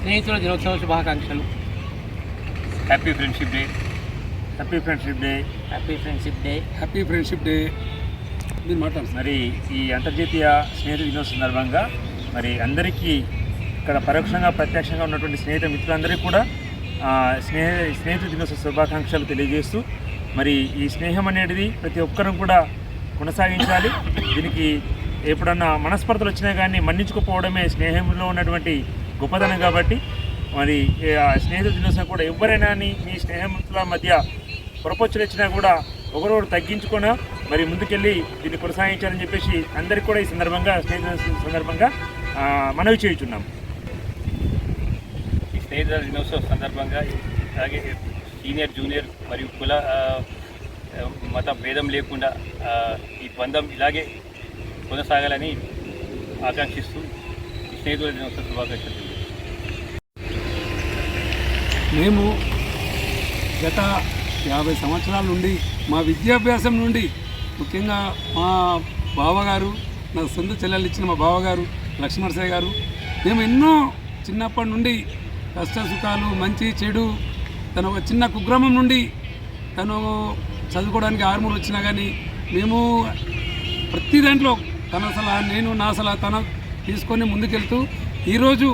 స్నేహితుల దినోత్సవ శుభాకాంక్షలు. Happy friendship day happy friendship day happy friendship day happy friendship day మీరు మాట్లాడండి. మరి ఈ అంతర్జాతీయ స్నేహితుల దినోత్సవం సందర్భంగా మరి అందరికీ ఇక్కడ పరోక్షంగా ప్రత్యక్షంగా ఉన్నటువంటి స్నేహిత మిత్రులందరికీ కూడా ఆ, స్నేహ స్నేహితుల దినోత్సవ శుభాకాంక్షలు తెలియజేస్తూ మరి ఈ స్నేహం అనేది ప్రతి ఒక్కరం కూడా కొనసాగించాలి. దీనికి ఎప్పుడన్నా మనస్పర్ధలు వచ్చినా కానీ మన్నించుకుపోవడమే స్నేహంలో ఉన్నటువంటి గొప్పతనం కాబట్టి మరి ఆ స్నేహితుల దినోత్సవం కూడా ఎవరైనా అని మీ స్నేహితుల మధ్య ప్రొపోజల్ ఇచ్చినా కూడా ఒకరొకరు తగ్గించుకున్నా మరి ముందుకెళ్ళి దీన్ని కొనసాగించాలని చెప్పేసి అందరికీ కూడా ఈ సందర్భంగా స్నేహితుల సందర్భంగా మనవి చేయుచున్నాం. ఈ స్నేహితుల దినోత్సవం సందర్భంగా అలాగే సీనియర్ జూనియర్ మరియు కుల మత భేదం లేకుండా ఈ బంధం ఇలాగే కొనసాగాలని ఆకాంక్షిస్తూ ఈ స్నేహితుల దినోత్సవ శుభాకాంక్షలు మేము గత యాభై సంవత్సరాల నుండి మా విద్యాభ్యాసం నుండి ముఖ్యంగా మా బావగారు నా సొంత చెల్లెలు ఇచ్చిన మా బావగారు లక్ష్మణసాయి గారు మేము ఎన్నో చిన్నప్పటి నుండి కష్ట సుఖాలు మంచి చెడు తను ఒక చిన్న కుగ్రామం నుండి తను చదువుకోవడానికి ఆర్మూలు వచ్చినా కానీ మేము ప్రతి దాంట్లో తన సలహా నేను నా సలహా తన తీసుకొని ముందుకెళ్తూ ఈరోజు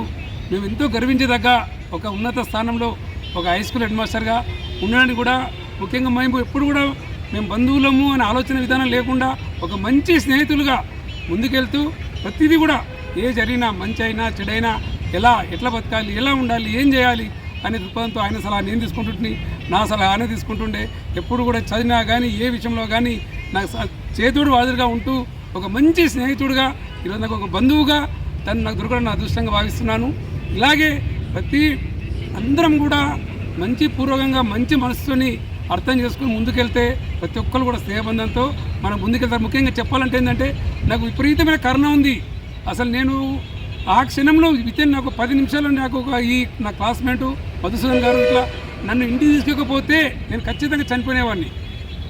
మేము ఎంతో గర్వించదగ్గ ఒక ఉన్నత స్థానంలో ఒక హై స్కూల్ హెడ్ మాస్టర్గా ఉండడానికి కూడా ముఖ్యంగా మేము ఎప్పుడు కూడా మేము బంధువులము అనే ఆలోచన విధానం లేకుండా ఒక మంచి స్నేహితులుగా ముందుకెళ్తూ ప్రతిదీ కూడా ఏ జరిగినా మంచి అయినా చెడైనా ఎలా ఎట్లా బతకాలి ఎలా ఉండాలి ఏం చేయాలి అనే దృక్పథంతో ఆయన సలహా నేను తీసుకుంటుంటే నా సలహా ఆయన తీసుకుంటుండే. ఎప్పుడు కూడా చదివినా కానీ ఏ విషయంలో కానీ నాకు స- చేతుడు వాదులుగా ఉంటూ ఒక మంచి స్నేహితుడుగా ఈరోజు నాకు ఒక బంధువుగా తను నాకు దొరకడం నా అదృష్టంగా భావిస్తున్నాను. ఇలాగే ప్రతి అందరం కూడా మంచి పూర్వకంగా మంచి మనసుతోని అర్థం చేసుకుని ముందుకెళ్తే ప్రతి ఒక్కరు కూడా స్నేహబంధంతో మనం ముందుకెళ్తారు. ముఖ్యంగా చెప్పాలంటే ఏంటంటే నాకు విపరీతమైన కరుణ ఉంది. అసలు నేను ఆ క్షణంలో వితిన్ నాకు పది నిమిషాలు నాకు ఒక ఈ నా క్లాస్మేటు మధుసూదన్ గారు ఇట్లా నన్ను ఇంటికి తీసుకోకపోతే నేను ఖచ్చితంగా చనిపోయేవాడిని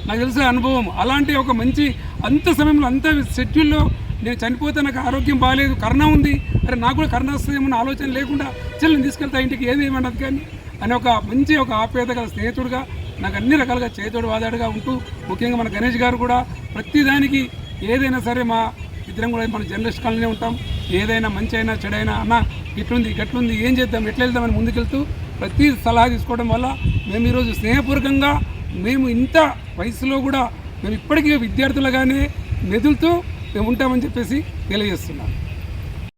నాకు తెలిసిన అనుభవం. అలాంటి ఒక మంచి అంత సమయంలో అంత షెడ్యూల్లో నేను చనిపోతే నాకు ఆరోగ్యం బాగాలేదు కరుణ ఉంది. అరే నాకు కూడా కరుణ వస్తుందేమో ఆలోచన లేకుండా చెల్లిని తీసుకెళ్తా ఇంటికి ఏది ఏమన్నది కానీ? అని ఒక మంచి ఒక ఆప్యాయత గల స్నేహితుడుగా నాకు అన్ని రకాలుగా చేతోడు వాదాడుగా ఉంటూ ముఖ్యంగా మన గణేష్ గారు కూడా ప్రతిదానికి ఏదైనా సరే మా ఇద్దరం కూడా మన జర్నలిస్ట్ కాలనీ ఉంటాం. ఏదైనా మంచి అయినా చెడైనా అన్న ఇట్లుంది గట్లుంది ఏం చేద్దాం ఎట్లా వెళ్దామని ముందుకెళ్తూ ప్రతి సలహా తీసుకోవడం వల్ల మేము ఈరోజు స్నేహపూర్వకంగా మేము ఇంత వయసులో కూడా మేము ఇప్పటికీ విద్యార్థులుగానే మెదులుతూ మేము ఉంటామని చెప్పేసి తెలియజేస్తున్నాం